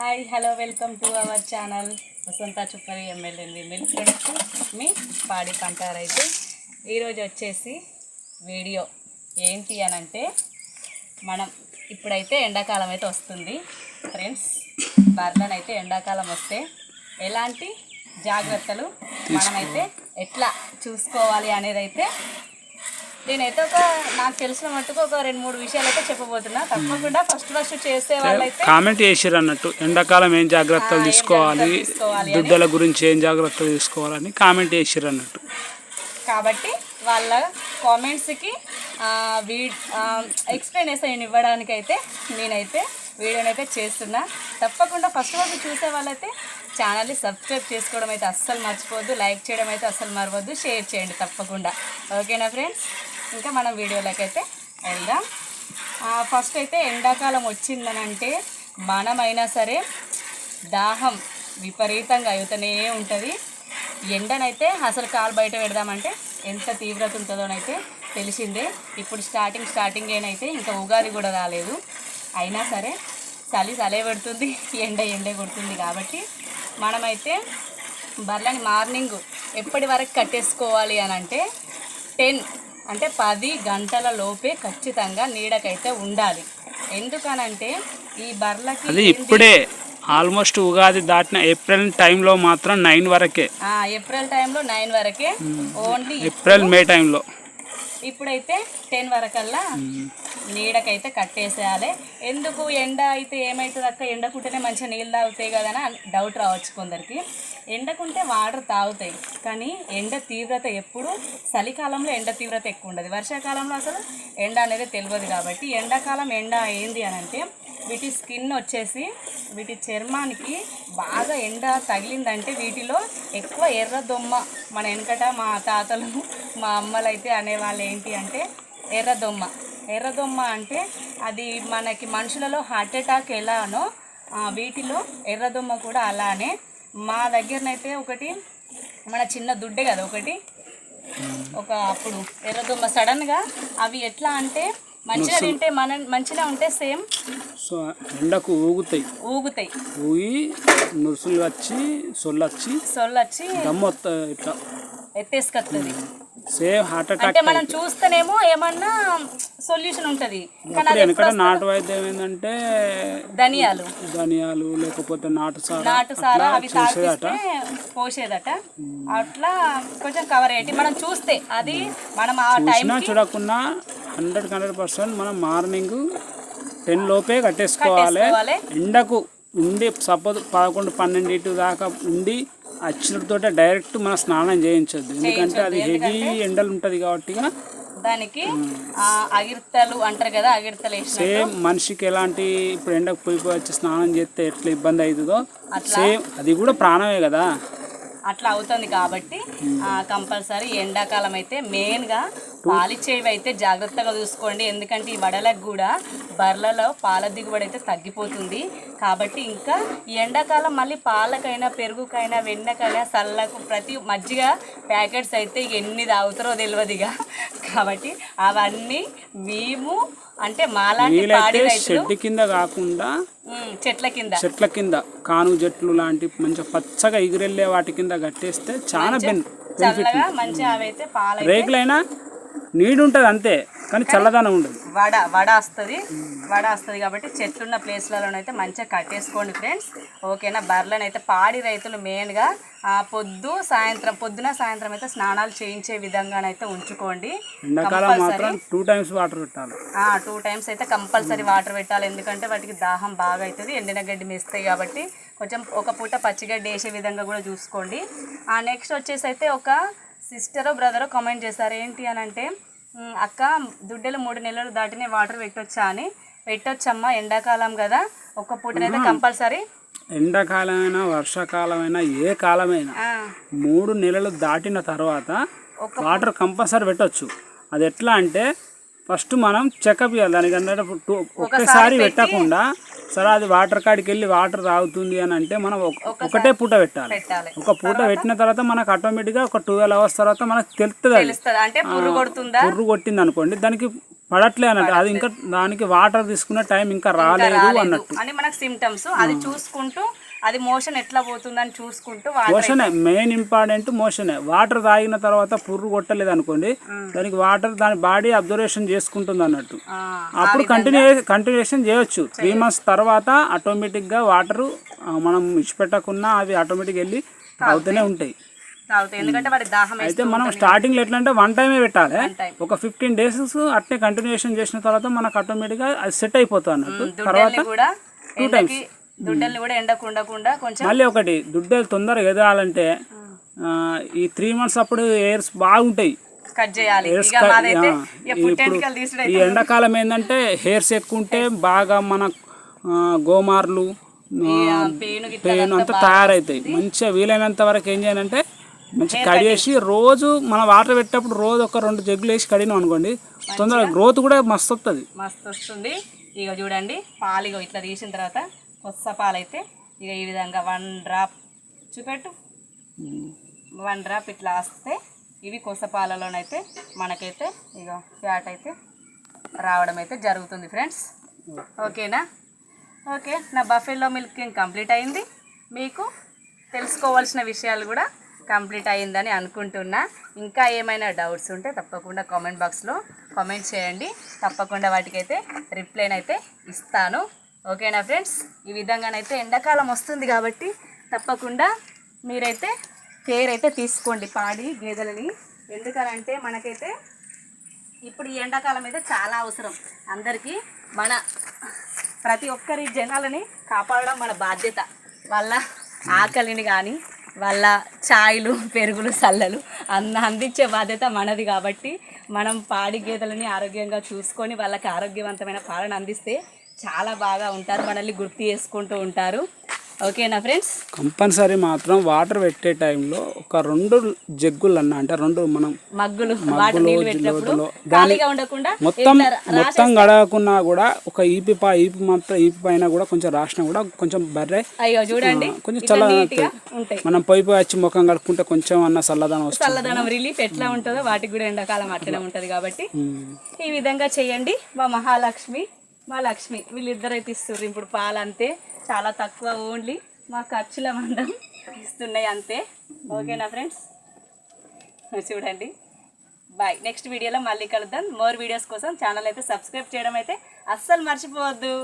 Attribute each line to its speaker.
Speaker 1: Hi hello welcome to our channel. వసంత చుప్పరి ఎమ్మెల్యేంది milk products మీ పాడి పంట రైతు. ఈరోజు వచ్చేసి వీడియో. ఏంటి అని అంటే మనం ఇప్పుడైతే ఎండాకాలం అయితే వస్తుంది. ఫ్రెండ్స్ బర్లను అయితే ఎండాకాలం వస్తే ఎలాంటి జాగ్రత్తలు మనమైతే ఎట్లా చూసుకోవాలి అనేది అయితే నేనైతే ఒక నాకు తెలిసిన మట్టుకు ఒక రెండు మూడు విషయాలు అయితే చెప్పబోతున్నా. తప్పకుండా ఫస్ట్ ఫస్ట్ చేసే వాళ్ళైతే
Speaker 2: కామెంట్ చేసిర్రు అన్నట్టు. ఎండాకాలం ఏం జాగ్రత్తలు తీసుకోవాలి. దుడ్డల గురించి ఏం జాగ్రత్తలు తీసుకోవాలని కామెంట్ చేసిర్రు అన్నట్టు.
Speaker 1: కాబట్టి వాళ్ళ కామెంట్స్కి వీ ఎక్స్ప్లెనేషన్ ఇవ్వడానికి అయితే నేనైతే వీడియోని అయితే చేస్తున్నా. తప్పకుండా ఫస్ట్ వరకు చూసే వాళ్ళైతే ఛానల్ని సబ్స్క్రైబ్ చేసుకోవడం అయితే అస్సలు మర్చిపోవద్దు. లైక్ చేయడం అయితే అస్సలు మరవద్దు. షేర్ చేయండి తప్పకుండా. ఓకేనా ఫ్రెండ్స్? ఇంకా మనం వీడియోలోకి అయితే వెళ్దాం ఫస్ట్ అయితే ఎండాకాలం వచ్చిందనంటే మనమైనా సరే దాహం విపరీతంగా అవుతూనే ఉంటుంది. ఎండనైతే అసలు కాలు బయట పెడదామంటే ఎంత తీవ్రత ఉంటుందోనైతే తెలిసిందే. ఇప్పుడు స్టార్టింగ్ స్టార్టింగ్ ఏనైతే ఇంకా ఉగాది కూడా రాలేదు. అయినా సరే చలి చలే పెడుతుంది ఎండ ఎండే కొడుతుంది కాబట్టి మనమైతే బర్లని మార్నింగ్ ఎప్పటి వరకు కట్టేసుకోవాలి అని అంటే టెన్ అంటే పది గంటల లోపే ఖచ్చితంగా నీడకైతే ఉండాలి. ఎందుకనంటే ఈ బర్లకి
Speaker 2: అది? ఇప్పుడే ఆల్మోస్ట్ ఉగాది దాటిన ఏప్రిల్ టైంలో మాత్రం నైన్ వరకే.
Speaker 1: ఏప్రిల్ టైంలో నైన్ వరకే ఓన్లీ
Speaker 2: ఏప్రిల్ మే టైంలో.
Speaker 1: ఇప్పుడైతే టెన్ వరకల్లా నీడకైతే కట్టేసేయాలి. ఎందుకు ఎండ అయితే ఏమవుతుంది అక్క? ఎండకుంటేనే మంచిగా నీళ్ళు తాగుతాయి కదా అని డౌట్ రావచ్చు కొందరికి. ఎండకుంటే వాటర్ తాగుతాయి. కానీ ఎండ తీవ్రత ఎప్పుడు? చలికాలంలో ఎండ తీవ్రత ఎక్కువ ఉండదు. వర్షాకాలంలో అసలు ఎండ అనేది తెలియదు కాబట్టి ఎండాకాలం ఎండ ఏంది అని అంటే వీటి స్కిన్ వచ్చేసి వీటి చర్మానికి బాగా ఎండ తగిలిందంటే వీటిలో ఎక్కువ ఎర్ర దొమ్మ మన వెనకట మా తాతలు మా అమ్మలు అయితే అనేవాళ్ళు ఏంటి అంటే ఎర్రదొమ్మ ఎర్రదొమ్మ అంటే అది మనకి మనుషులలో హార్ట్ అటాక్ ఎలానో ఆ, వీటిలో ఎర్రదొమ్మ కూడా అలానే. మా దగ్గరనైతే ఒకటి మన చిన్న దుడ్డే కదా ఒకటి. ఒక అప్పుడు ఎర్రదొమ్మ సడన్గా అవి ఎట్లా అంటే మంచిగా తింటే మన మంచిగా ఉంటే సేమ్
Speaker 2: సో ఎండకు ఊగుతాయి.
Speaker 1: ఊగుతాయి.
Speaker 2: ఊగి నురుసులు వచ్చి సొల్లు వచ్చి
Speaker 1: సొల్లొచ్చి
Speaker 2: దమ్ము ఇట్లా
Speaker 1: ఎత్తేసుకొస్తుంది
Speaker 2: సేమ్ హార్ట్ అటాక్
Speaker 1: అంటే మనం చూస్తేనేమో ఏమన్నా సొల్యూషన్ ఉంటుంది. కానీ
Speaker 2: నాటు వైద్యం ఏంటంటే
Speaker 1: ధనియాలు.
Speaker 2: ధనియాలు లేకపోతే నాటు సారా
Speaker 1: నాటు సారా అవి తాగిస్తే పోసేదట. అట్లా కొంచెం కవర్ అయ్యేటి. మనం చూస్తే అది మనం ఆ టైంకి
Speaker 2: చూడకుండా హండ్రెడ్ హండ్రెడ్ పర్సెంట్ మనం మార్నింగ్ టెన్ లోపే కట్టేసుకోవాలి. ఎండకు ఉండి సపోజ్ పదకొండు పన్నెండింటి దాకా ఉండి వచ్చినతోటే డైరెక్ట్ మనం స్నానం చేయించొద్దు. ఎందుకంటే అది హెవీ ఎండలు ఉంటుంది కాబట్టి
Speaker 1: దానికి అగిర్తలు అంటారు కదా అగిర్తలు
Speaker 2: సేమ్ మనిషికి ఎలాంటి ఇప్పుడు ఎండకు పోయి వచ్చి స్నానం చేస్తే ఎట్లా ఇబ్బంది అవుతుందో సేమ్ అది కూడా ప్రాణమే కదా.
Speaker 1: అట్లా అవుతుంది కాబట్టి కంపల్సరీ ఎండాకాలం అయితే మెయిన్గా పాలిచ్చేవి అయితే జాగ్రత్తగా చూసుకోండి. ఎందుకంటే ఈ వడలకు కూడా బర్లలో పాల దిగుబడి అయితే తగ్గిపోతుంది. కాబట్టి ఇంకా ఈ ఎండాకాలం మళ్ళీ పాలకైనా పెరుగుకైనా వెన్నకైనా చల్లకు ప్రతి మజ్జిగ ప్యాకెట్స్ అయితే ఎన్ని తాగుతారో తెలియదుగా కాబట్టి అవన్నీ మేము అంటే మాలాంటి పాడి
Speaker 2: వీలైతే
Speaker 1: రైతులు
Speaker 2: షెడ్ కింద కాకుండా
Speaker 1: చెట్ల కింద.
Speaker 2: చెట్ల కింద కాను చెట్లు లాంటి మంచిగా పచ్చగా ఎగిరెళ్ళే వాటి కింద కట్టేస్తే చాలా బెన్
Speaker 1: చల్లగా మంచిగా అవైతే పాల
Speaker 2: రేకులైనా నీడు ఉంటుంది అంతే కానీ చల్లదనం ఉండదు.
Speaker 1: వడ వడ వస్తుంది. వడ వస్తుంది కాబట్టి చెట్లున్న ప్లేస్లలోనైతే మంచిగా కట్టేసుకోండి ఫ్రెండ్స్. ఓకేనా? బర్రెలను అయితే పాడి రైతులు మెయిన్గా పొద్దు సాయంత్రం పొద్దున సాయంత్రం అయితే స్నానాలు చేయించే విధంగానైతే ఉంచుకోండి.
Speaker 2: టూ టైమ్స్ వాటర్ పెట్టాలి.
Speaker 1: టూ టైమ్స్ అయితే కంపల్సరీ వాటర్ పెట్టాలి. ఎందుకంటే వాటికి దాహం బాగా అవుతుంది ఎండిన గడ్డి మేస్తాయి కాబట్టి కొంచెం ఒక పూట పచ్చిగడ్డి వేసే విధంగా కూడా చూసుకోండి. నెక్స్ట్ వచ్చేసి అయితే ఒక సిస్టరో బ్రదరో కామెంట్ చేశారు. ఏంటి అని అంటే "ఉమ్, అక్క దుడ్డలు మూడు నెలలు దాటినే వాటర్ పెట్టొచ్చా అని. పెట్టొచ్చమ్మా ఎండాకాలం కదా. ఒక పూటనైతే కంపల్సరీ.
Speaker 2: ఎండాకాలమైనా వర్షాకాలమైనా ఏ కాలమైనా మూడు నెలలు దాటిన తర్వాత వాటర్ కంపల్సరీ పెట్టొచ్చు. అది ఎట్లా అంటే ఫస్ట్ మనం చెకప్ చేయాలి. దానికంటే టూ- ఒక్కసారి పెట్టకుండా సరే అది వాటర్ కాడికి వెళ్ళి వాటర్ తాగుతుంది అని అంటే మనం ఒక- ఒకటే పూట పెట్టాలి. ఒక పూట పెట్టిన తర్వాత మనకు ఆటోమేటిక్గా ఒక ట్వెల్వ్ అవర్స్ తర్వాత మనకు తెలుస్తుంది.
Speaker 1: అంటే
Speaker 2: పుర్రు కొట్టింది అనుకోండి దానికి పడట్లే అన్నట్టు. అది ఇంకా దానికి వాటర్ తీసుకునే టైం ఇంకా రాలేదు అన్నట్టు.
Speaker 1: అని మనకు సిమ్టమ్స్ అది చూసుకుంటూ అది మోషన్ ఎట్లా పోతుందని చూసుకుంటూ
Speaker 2: మోషనే మెయిన్ ఇంపార్టెంట్ మోషనే. వాటర్ తాగిన తర్వాత పుర్రు కొట్టలేదు అనుకోండి దానికి వాటర్ దాని బాడీ అబ్జర్వేషన్ చేసుకుంటుంది అన్నట్టు అప్పుడు కంటిన్యూ కంటిన్యూషన్ చేయొచ్చు. త్రీ మంత్స్ తర్వాత ఆటోమేటిక్గా వాటరు మనం ఇచ్చిపెట్టకున్నా అవి ఆటోమేటిక్ వెళ్ళి తాగుతూనే ఉంటాయి. అయితే మనం స్టార్టింగ్లో ఎట్లా అంటే వన్ టైమే పెట్టాలి. ఒక ఫిఫ్టీన్ డేస్ అట్నే కంటిన్యూషన్ చేసిన తర్వాత మనకు ఆటోమేటిక్గా అది సెట్ అయిపోతుంది అన్నట్టు.
Speaker 1: దుడ్డల్ని కూడా ఎండకి దుడ్డల్ని కూడా ఎండకు ఉండకుండా కొంచెం
Speaker 2: మళ్ళీ ఒకటి దుడ్డలు తొందరగా ఎదగాలంటే ఈ త్రీ మంత్స్ అప్పుడు ఎయిర్స్ బాగుంటాయి.
Speaker 1: కట్ చేయాలి.
Speaker 2: ఇప్పుడు ఈ ఎండాకాలం ఏంటంటే హెయిర్స్ ఎక్కువ ఉంటే బాగా మన గోమార్లు పెయిన్ అంతా తయారవుతాయి మంచిగా వీలైనంత వరకు ఏం చేయాలంటే మంచిగా కడిగేసి రోజు మన వాటర్ పెట్టేటప్పుడు రోజు ఒక రెండు జగ్గులు వేసి కడిగినాం అనుకోండి తొందరగా గ్రోత్ కూడా మస్తు వస్తుంది
Speaker 1: మస్తు వస్తుంది ఇక చూడండి పాలు ఇట్లా తీసిన తర్వాత కొత్త పాలైతే ఇక ఈ విధంగా వన్ డ్రాప్ చూపెట్టు. వన్ డ్రాప్ ఇట్లా వస్తే ఇవి కొసపాలలోనైతే మనకైతే ఇక ఫ్యాట్ అయితే రావడం అయితే జరుగుతుంది ఫ్రెండ్స్. ఓకేనా? ఓకే నా బఫెల్లో మిల్కింగ్ కంప్లీట్ అయింది. మీకు తెలుసుకోవాల్సిన విషయాలు కూడా కంప్లీట్ అయిందని అనుకుంటున్నా. ఇంకా ఏమైనా డౌట్స్ ఉంటే తప్పకుండా కామెంట్ బాక్స్లో కామెంట్ చేయండి. తప్పకుండా వాటికైతే రిప్లైనైతే ఇస్తాను. ఓకేనా ఫ్రెండ్స్? ఈ విధంగానైతే ఎండాకాలం వస్తుంది కాబట్టి తప్పకుండా మీరైతే కేర్ అయితే తీసుకోండి పాడి గేదెలని. ఎందుకనంటే మనకైతే ఇప్పుడు ఈ ఎండాకాలం అయితే చాలా అవసరం. అందరికీ మన ప్రతి ఒక్కరి జనాలని కాపాడడం మన బాధ్యత. వాళ్ళ ఆకలిని కానీ వాళ్ళ ఛాయ్లు పెరుగులు సల్లలు అన్న అందించే బాధ్యత మనది కాబట్టి మనం పాడి గేదెలని ఆరోగ్యంగా చూసుకొని వాళ్ళకి ఆరోగ్యవంతమైన పాలన అందిస్తే చాలా బాగా ఉంటారు మనల్ని గుర్తు చేసుకుంటూ ఉంటారు. ఓకేనా ఫ్రెండ్స్
Speaker 2: కంపల్సరీ మాత్రం వాటర్ పెట్టే టైంలో ఒక రెండు జగ్గులు అన్న అంటే రెండు మనం
Speaker 1: మగ్గులు ఖాళీగా ఉండకుండా
Speaker 2: మొత్తం మొత్తం గడవకున్నా కూడా ఒక ఈపి పా ఈపి మాత్రం ఈపి పైన కూడా కొంచెం రాసినా కూడా కొంచెం బర్రె
Speaker 1: అయ్యో చూడండి.
Speaker 2: కొంచెం
Speaker 1: ఉంటాయి.
Speaker 2: మనం పోయి పోయి వచ్చి ముఖం కడుక్కుంటే కొంచెం అన్న చల్లదనం వస్తుంది.
Speaker 1: చల్లదనం రిలీఫ్ ఎట్లా ఉంటుందో వాటికి కూడా ఎండాకాలం అట్లనే ఉంటుంది కాబట్టి. ఈ విధంగా చేయండి. మా మహాలక్ష్మి మా లక్ష్మి వీళ్ళిద్దరు అయితే ఇస్తుర్రు. ఇప్పుడు పాలు అంతే. చాలా తక్కువ ఓన్లీ. మా ఖర్చుల మందం ఇస్తున్నాయి అంతే. ఓకేనా ఫ్రెండ్స్? చూడండి. బాయ్. నెక్స్ట్ వీడియోలో మళ్ళీ కలుద్దాం. మోర్ వీడియోస్ కోసం ఛానల్ అయితే సబ్స్క్రైబ్ చేయడం అయితే అస్సలు మర్చిపోవద్దు.